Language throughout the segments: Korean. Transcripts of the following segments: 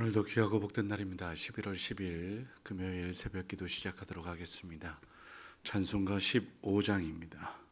오늘도 귀하고 복된 날입니다. 11월 10일 금요일 새벽 기도 시작하도록 하겠습니다. 찬송가 15장입니다.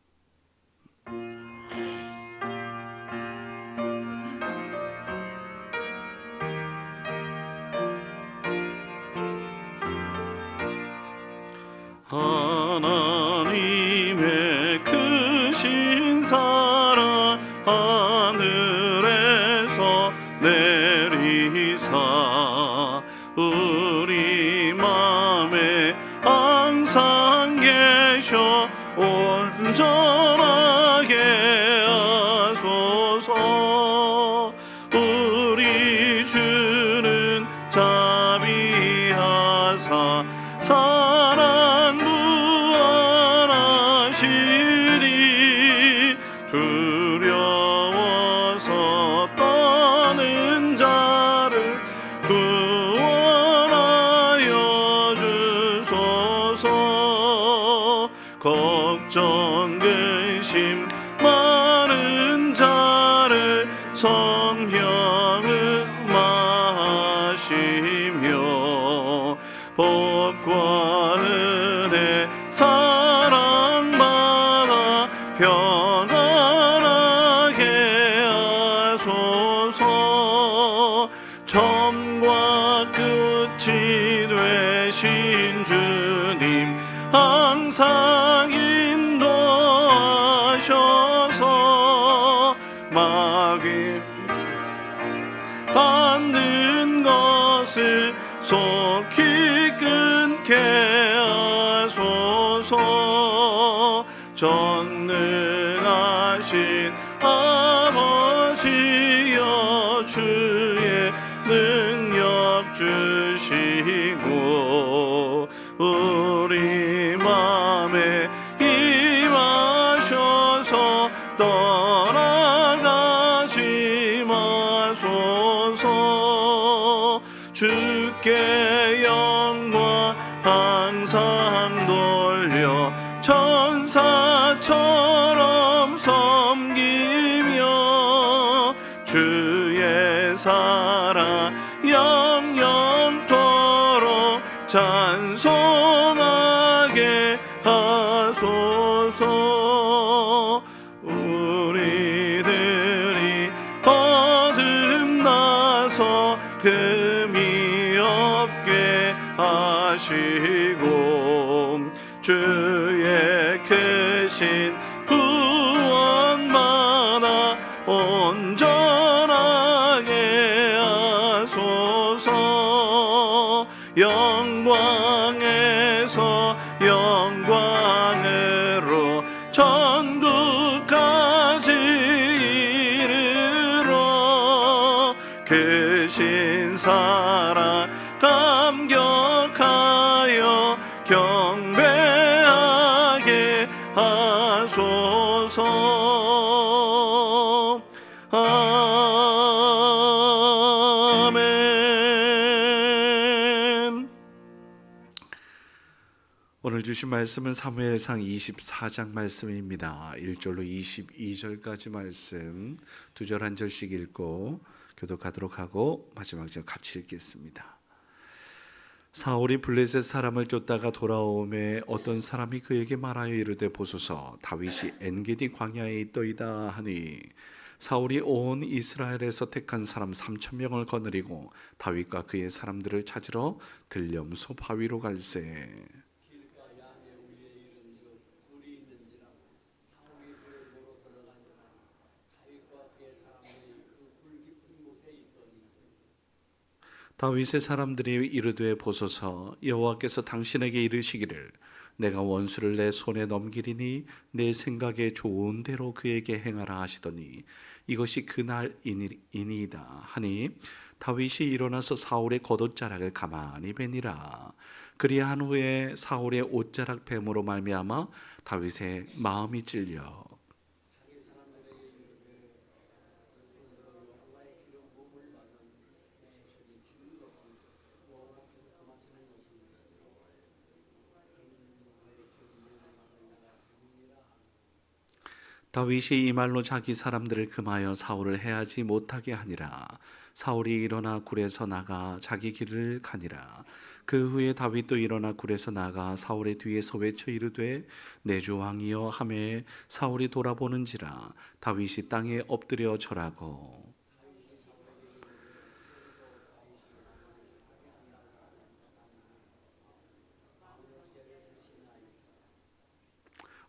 복과 은혜 사랑받아 평안하게 하소서. 처음과 끝이 되신 주님 항상 인도하셔서 마귀 받는 것을 속히 끊게 하소서. 전능하신 아버지여 주의 능력 주시고 우리 맘에 임하셔서 떠나가지 마소서. 주께 금이 없게 하시고 주 크신 사랑 감격하여 경배하게 하소서 아멘 오늘 주신 말씀은 사무엘상 24장 말씀입니다. 1절로 22절까지 말씀 두 절 한 절씩 읽고 교독하도록 하고 마지막 절 같이 읽겠습니다. 사울이 블레셋 사람을 쫓다가 돌아오매 어떤 사람이 그에게 말하여 이르되 보소서 다윗이 엔게디 광야에 있더이다 하니 사울이 온 이스라엘에서 택한 사람 3천 명을 거느리고 다윗과 그의 사람들을 찾으러 들렴소 바위로 갈새 다윗의 사람들이 이르되 보소서 여호와께서 당신에게 이르시기를 내가 원수를 내 손에 넘기리니 내 생각에 좋은 대로 그에게 행하라 하시더니 이것이 그날이니이다 하니 다윗이 일어나서 사울의 겉옷자락을 가만히 베니라. 그리한 후에 사울의 옷자락 뱀으로 말미암아 다윗의 마음이 찔려 다윗이 이 말로 자기 사람들을 금하여 사울을 해하지 못하게 하니라. 사울이 일어나 굴에서 나가 자기 길을 가니라. 그 후에 다윗도 일어나 굴에서 나가 사울의 뒤에서 외쳐 이르되 내 주 왕이여 하매 사울이 돌아보는지라 다윗이 땅에 엎드려 절하고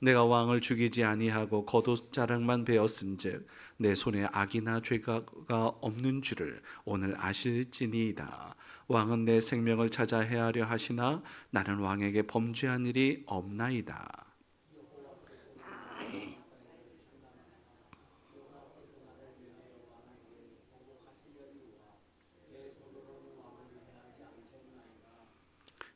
내가 왕을 죽이지 아니하고 겉옷 자락만 베었은즉 내 손에 악이나 죄가 없는 줄을 오늘 아실지니이다. 왕은 내 생명을 찾아 헤아려 하시나 나는 왕에게 범죄한 일이 없나이다.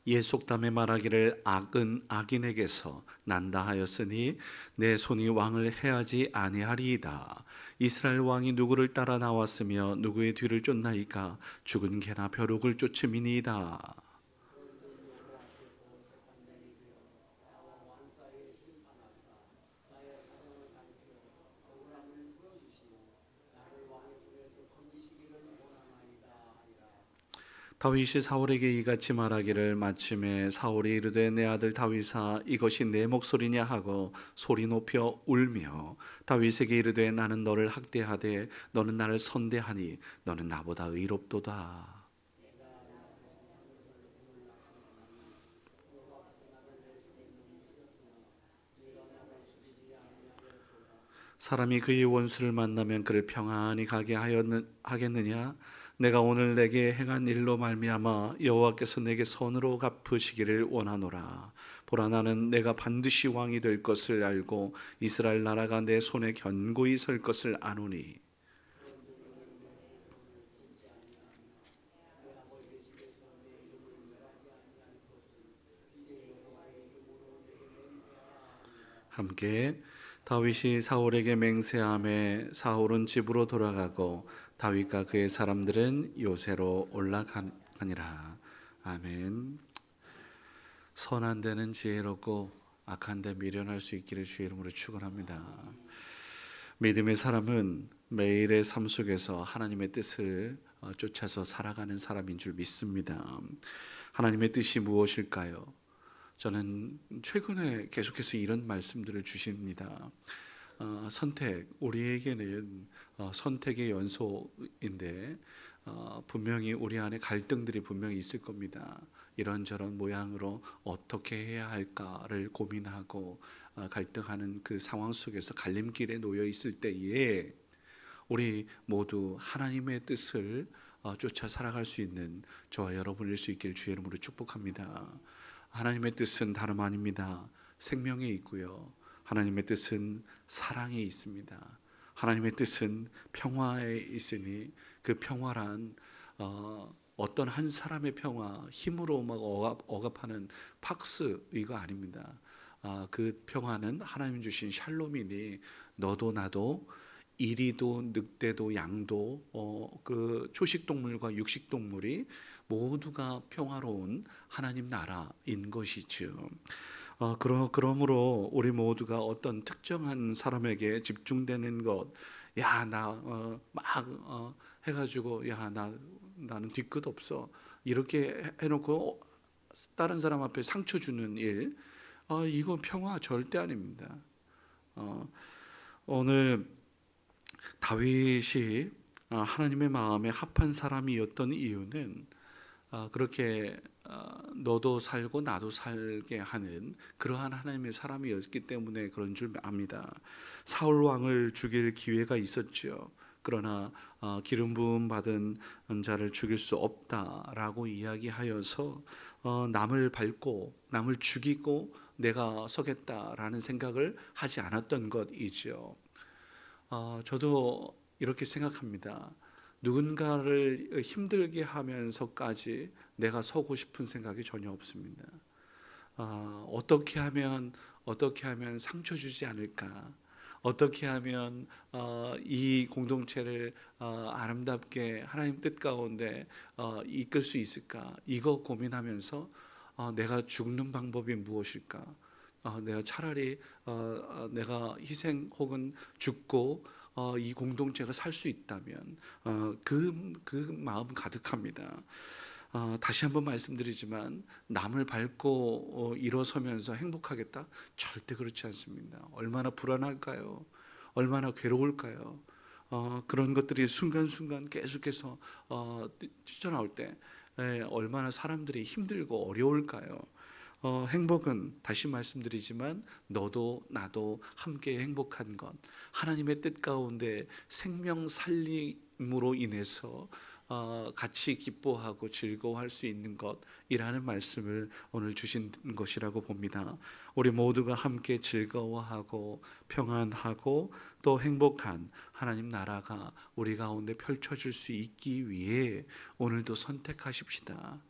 예속담에 말하기를 악은 악인에게서 난다 하였으니 내 손이 왕을 해하지 아니하리이다. 이스라엘 왕이 누구를 따라 나왔으며 누구의 뒤를 쫓나이까 죽은 개나 벼룩을 쫓음이니이다. 다윗이 사울에게 이같이 말하기를 마침에 사울이 이르되 내 아들 다윗아 이것이 내 목소리냐 하고 소리 높여 울며 다윗에게 이르되 나는 너를 학대하되 너는 나를 선대하니 너는 나보다 의롭도다. 사람이 그의 원수를 만나면 그를 평안히 가게 하겠느냐 내가 오늘 내게 행한 일로 말미암아 여호와께서 내게 선으로 갚으시기를 원하노라. 보라 나는 내가 반드시 왕이 될 것을 알고 이스라엘 나라가 내 손에 견고히 설 것을 아노니. 함께 다윗이 사울에게 맹세함에 사울은 집으로 돌아가고 다윗과 그의 사람들은 요새로 올라가니라. 아멘. 선한 데는 지혜롭고 악한 데 미련할 수 있기를 주의 이름으로 축원합니다. 믿음의 사람은 매일의 삶 속에서 하나님의 뜻을 어, 쫓아서 살아가는 사람인 줄 믿습니다. 하나님의 뜻이 무엇일까요? 저는 최근에 계속해서 이런 말씀들을 주십니다. 어, 선택 우리에게는 어, 선택의 연속인데 어, 분명히 우리 안에 갈등들이 분명히 있을 겁니다. 이런저런 모양으로 어떻게 해야 할까를 고민하고 어, 갈등하는 그 상황 속에서 갈림길에 놓여 있을 때에 우리 모두 하나님의 뜻을 어, 쫓아 살아갈 수 있는 저와 여러분일 수 있기를 주의 이름으로 축복합니다. 하나님의 뜻은 다름 아닙니다. 생명에 있고요. 하나님의 뜻은 사랑에 있습니다. 하나님의 뜻은 평화에 있으니 그 평화란 어, 어떤 한 사람의 평화 힘으로 막 억압, 억압하는 팍스 이거 아닙니다. 아, 그 평화는 하나님 주신 샬롬이니 너도 나도 이리도 늑대도 양도 어, 그 초식 동물과 육식 동물이 모두가 평화로운 하나님 나라인 것이죠. 어, 그러, 그러므로 우리 모두가 어떤 특정한 사람에게 집중되는 것, 야, 나, 어, 막, 어, 해가지고, 야, 나, 나는 뒤끝 없어. 이렇게 해놓고 다른 사람 앞에 상처 주는 일, 어, 이거 평화 절대 아닙니다. 어, 오늘 다윗이 어, 하나님의 마음에 합한 사람이었던 이유는 어, 그렇게 어, 너도 살고 나도 살게 하는 그러한 하나님의 사람이었기 때문에 그런 줄 압니다. 사울 왕을 죽일 기회가 있었죠. 그러나 어, 기름 부음 받은 자를 죽일 수 없다라고 이야기하여서 남을 밟고 남을 죽이고 내가 서겠다라는 생각을 하지 않았던 것이죠. 저도 이렇게 생각합니다. 누군가를 힘들게 하면서까지 내가 서고 싶은 생각이 전혀 없습니다. 아, 어떻게 하면 어떻게 하면 상처 주지 않을까? 어떻게 하면 어, 이 공동체를 어, 아름답게 하나님 뜻 가운데 어, 이끌 수 있을까? 이거 고민하면서 어, 내가 죽는 방법이 무엇일까? 어, 내가 차라리 어, 어, 내가 희생 혹은 죽고 어, 이 공동체가 살 수 있다면 어, 그, 그 마음 가득합니다. 어, 다시 한번 말씀드리지만 남을 밟고 어, 일어서면서 행복하겠다? 절대 그렇지 않습니다. 얼마나 불안할까요? 얼마나 괴로울까요? 어, 그런 것들이 순간순간 계속해서 어, 뛰쳐나올 때 에, 얼마나 사람들이 힘들고 어려울까요? 어, 행복은 다시 말씀드리지만 너도 나도 함께 행복한 것 하나님의 뜻 가운데 생명 살림으로 인해서 어, 같이 기뻐하고 즐거워할 수 있는 것이라는 말씀을 오늘 주신 것이라고 봅니다. 우리 모두가 함께 즐거워하고 평안하고 또 행복한 하나님 나라가 우리 가운데 펼쳐질 수 있기 위해 오늘도 선택하십시다.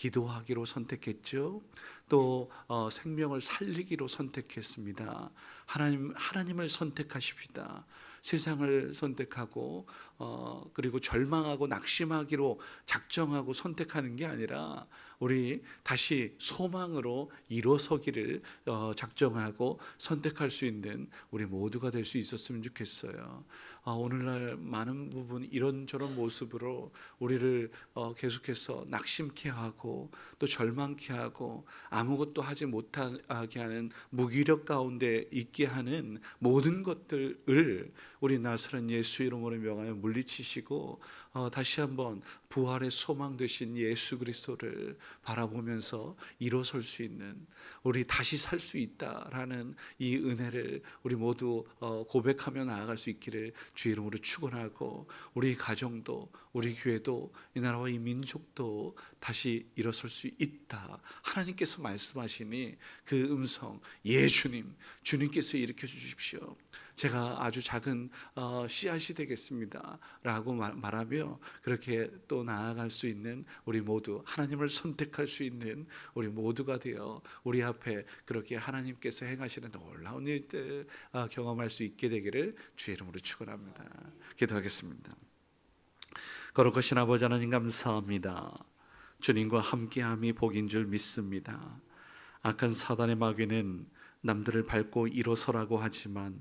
기도하기로 선택했죠. 또 어, 생명을 살리기로 선택했습니다. 하나님 하나님을 선택하십시다. 세상을 선택하고 어, 그리고 절망하고 낙심하기로 작정하고 선택하는 게 아니라 우리 다시 소망으로 일어서기를 어, 작정하고 선택할 수 있는 우리 모두가 될 수 있었으면 좋겠어요. 아, 오늘날 많은 부분 이런저런 모습으로 우리를 어, 계속해서 낙심케 하고 또 절망케 하고 아무것도 하지 못하게 하는 무기력 가운데 있게 하는 모든 것들을 우리 나사렛 예수 이름으로 명하여 물리치시고 어, 다시 한번 부활의 소망 되신 예수 그리스도를 바라보면서 일어설 수 있는 우리 다시 살 수 있다라는 이 은혜를 우리 모두 어, 고백하며 나아갈 수 있기를 주 이름으로 축원하고 우리 가정도 우리 교회도 이 나라와 이 민족도 다시 일어설 수 있다. 하나님께서 말씀하시니 그 음성 예 주님 주님께서 일으켜 주십시오. 제가 아주 작은 어, 씨앗이 되겠습니다라고 말, 말 하며 그렇게 또 나아갈 수 있는 우리 모두 하나님을 선택할 수 있는 우리 모두가 되어 우리 앞에 그렇게 하나님께서 행하시는 놀라운 일들 어, 경험할 수 있게 되기를 주의 이름으로 축원합니다. 기도하겠습니다. 거룩하신 아버지 하나님 감사합니다. 주님과 함께함이 복인 줄 믿습니다. 악한 사단의 마귀는 남들을 밟고 일어서라고 하지만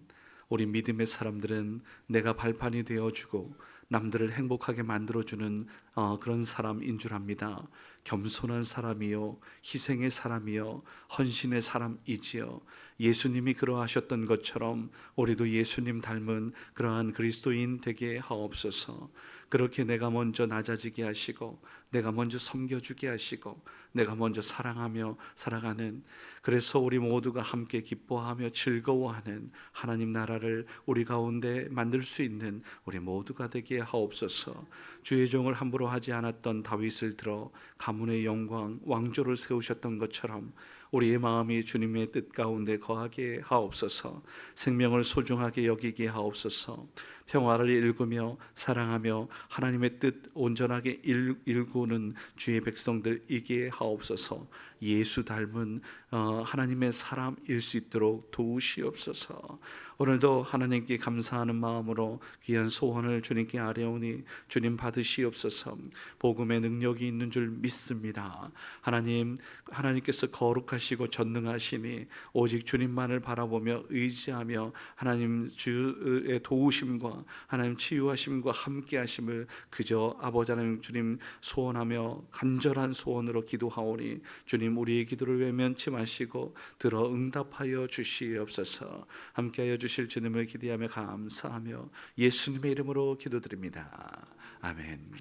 우리 믿음의 사람들은 내가 발판이 되어주고 남들을 행복하게 만들어주는 어, 그런 사람인 줄 압니다. 겸손한 사람이요, 희생의 사람이요, 헌신의 사람이지요. 예수님이 그러하셨던 것처럼 우리도 예수님 닮은 그러한 그리스도인 되게 하옵소서. 그렇게 내가 먼저 낮아지게 하시고 내가 먼저 섬겨주게 하시고 내가 먼저 사랑하며 살아가는 그래서 우리 모두가 함께 기뻐하며 즐거워하는 하나님 나라를 우리 가운데 만들 수 있는 우리 모두가 되게 하옵소서 주의 종을 함부로 하지 않았던 다윗을 들어 가문의 영광 왕조를 세우셨던 것처럼 우리의 마음이 주님의 뜻 가운데 거하게 하옵소서. 생명을 소중하게 여기게 하옵소서 평화를 일구며 사랑하며 하나님의 뜻 온전하게 일, 일구는 주의 백성들이게 하옵소서. 예수 닮은 어, 하나님의 사람일 수 있도록 도우시옵소서. 오늘도 하나님께 감사하는 마음으로 귀한 소원을 주님께 아뢰오니 주님 받으시옵소서. 복음의 능력이 있는 줄 믿습니다. 하나님 하나님께서 거룩하시고 전능하시니 오직 주님만을 바라보며 의지하며 하나님 주의 도우심과 하나님 치유하심과 함께하심을 그저 아버지 하나님 주님 소원하며 간절한 소원으로 기도하오니 주님 우리의 기도를 외면치 마시고 들어 응답하여 주시옵소서. 함께하여 주실 주님을 기대하며 감사하며 예수님의 이름으로 기도드립니다. 아멘.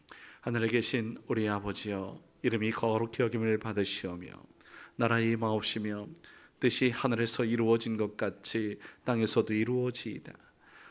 하늘에 계신 우리 아버지여 이름이 거룩히 여김을 받으시오며 나라의 마옵시며 뜻이 하늘에서 이루어진 것 같이 땅에서도 이루어지이다